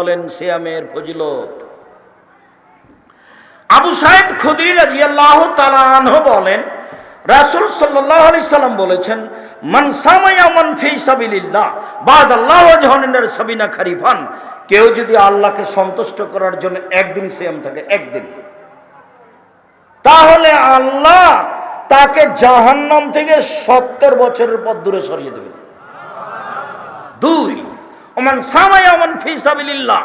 বলেন সিয়ামের ফজিলত। আবু সাহেব খুদরি রাজিয়াল্লাহ তালাহ বলেন, রাসূল সাল্লাম বলেছেন আল্লাহ কেউ যদি আল্লাহকে সন্তুষ্ট করার জন্য একদিন সিয়াম থাকে, একদিন। তাহলে আল্লাহ তাকে জাহান্নাম থেকে সত্তর বছরের পর দূরে সরিয়ে দেবেন। দুই। ওমান সামায়া ওমান ফি সাবিলিল্লাহ।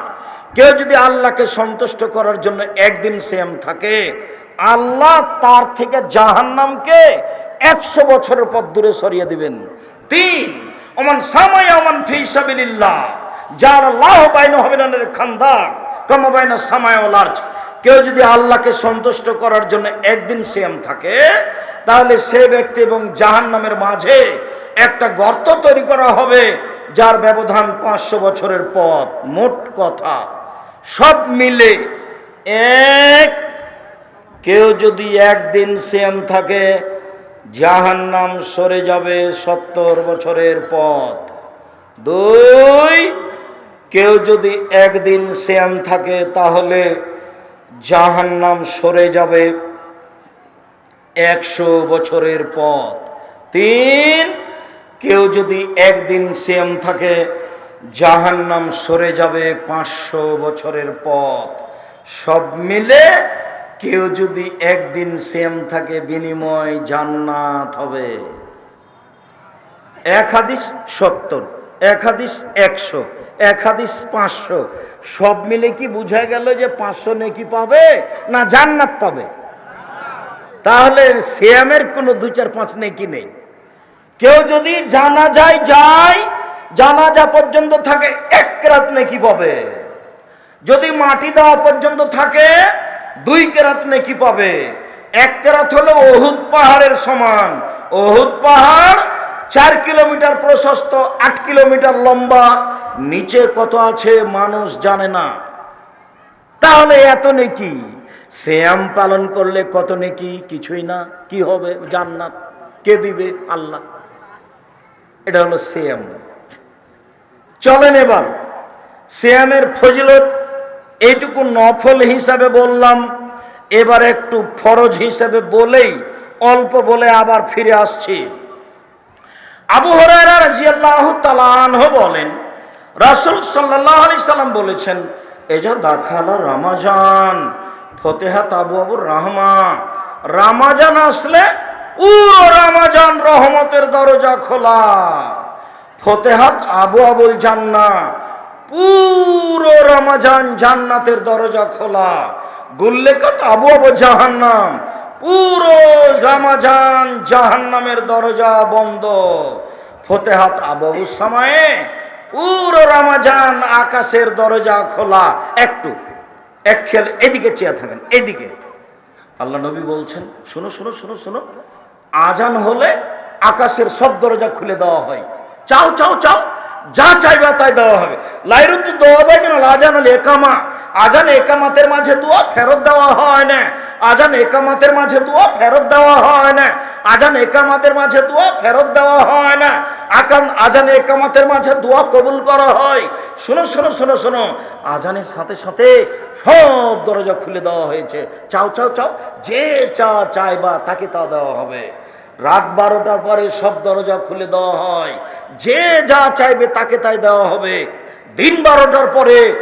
কেউ যদি আল্লাহকে সন্তুষ্ট করার জন্য একদিন সেম থাকে, আল্লাহ তার থেকে জাহান্নামকে একশো বছরের পর দূরে সরিয়ে দিবেন। তিন, ওমান সামায়া ওমান ফি যার আল্লাহ বাইন হবিনের খান্দাক কম বাইনা সামায়া ওয়াল আরজ। কেউ যদি আল্লাহকে সন্তুষ্ট করার জন্য একদিন সেম থাকে, তাহলে সে ব্যক্তি এবং জাহান্নামের মাঝে একটা গর্ত তৈরি করা হবে। যার ব্যবধান পাঁচশো বছরের পথ, মোট কথা। সব মিলে এক, কেউ যদি একদিন সেম থাকে জাহান নাম সরে যাবে সত্তর বছরের পথ। দুই, কেউ যদি একদিন সেম থাকে, তাহলে জাহান নাম সরে যাবে একশো বছরের পথ। তিন কেউ যদি একদিন সেম থাকে জাহান নাম সরে যাবে পাঁচশো বছরের পথ। সব মিলে কেউ যদি একদিন সেম থাকে, বিনিময় জান্নাত হবে। এক হাদিস সত্তর, এক হাদিস একশো, এক হাদিস পাঁচশো। সব মিলে কি বুঝা গেল যে পাঁচশো নেকি পাবে না জান্নাত পাবে? তাহলে শ্যামের কোনো দু চার পাঁচ নেকি নেই। কেউ যদি জানা যায় যায় জানাজা পর্যন্ত থাকে এক রাত নেকি পাবে। যদি মাটি দেওয়া পর্যন্ত থাকে, দুই কেরাত নেকি পাবে। এক কেরাত হলো অহুদ পাহাড়ের সমান। অহুদ পাহাড় চার কিলোমিটার প্রশস্ত, আট কিলোমিটার লম্বা। নিচে কত আছে মানুষ জানে না। তাহলে এত নেকি? শ্যাম পালন করলে কত নেকি? কিছুই না। কি হবে? জান্নাত। কে দিবে? আল্লাহ। এটা হলো সিয়াম। চলেন এবার, সিয়ামের ফজিলত এইটুকু নফল হিসাবে বললাম, এবার একটু ফরজ হিসাবে বলেই, অল্প বলে আবার ফিরে আসছি। আবু তাআলা আনহু বলেন, রাসূল সাল্লাল্লাহু আলাইহি সাল্লাম বলেছেন, এজা দাখালা রামাজান, ফতেহাত আবু আবুর রহমা। রামাজান আসলে পুরো রামাজান রহমতের দরজা খোলা। ফতেহাত আবু আবুল জান্না, পুরো রমাজান জান্নাতের দরজা খোলা। গুল্লেকাত আবু আবু জাহান্নাম, পুরো রামাজান জাহান্নামের দরজা বন্ধ। ফতেহাত আবু সামায়ে, পুরো রামাজান আকাশের দরজা খোলা। একটু, এক খেল এদিকে চেয়ে থাকেন, এদিকে। আল্লাহ নবী বলছেন, শোনো শোনো শোনো শোনো। আজান হলে আকাশের সব দরজা খুলে দেওয়া হয়। চাও চাও চাও, যা চাইবা তাই দেওয়া হবে। লাইরুত দেওয়া হবে কেন আজান হলে একামা। আজান একামাতের মাঝে দোয়া ফেরত দেওয়া হয় না। আজান একামাতের মাঝে দোয়া ফেরত দেওয়া হয় না। আজান একামাতের মাঝে দোয়া ফেরত দেওয়া হয় না। আকান আজান একামাতের মাঝে দোয়া কবুল করা হয়। শোনো শোনো শোনো শোনো। আজানের সাথে সাথে সব দরজা খুলে দেওয়া হয়েছে। চাও চাও চাও, যে চা চাইবা তাকে তা দেওয়া হবে। রাত বারোটার পরে সব দরজা খুলে দেওয়া হয়। যে যা চাইবে তাকে তাই দেওয়া হবে। দিন বারোটার পরে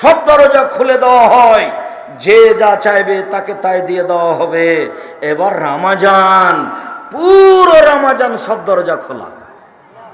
সব দরজা খুলে দেওয়া হয়। যে যা চাইবে তাকে তাই দিয়ে দেওয়া হবে। এবার রামাজান, পুরো রামাজান সব দরজা খোলা।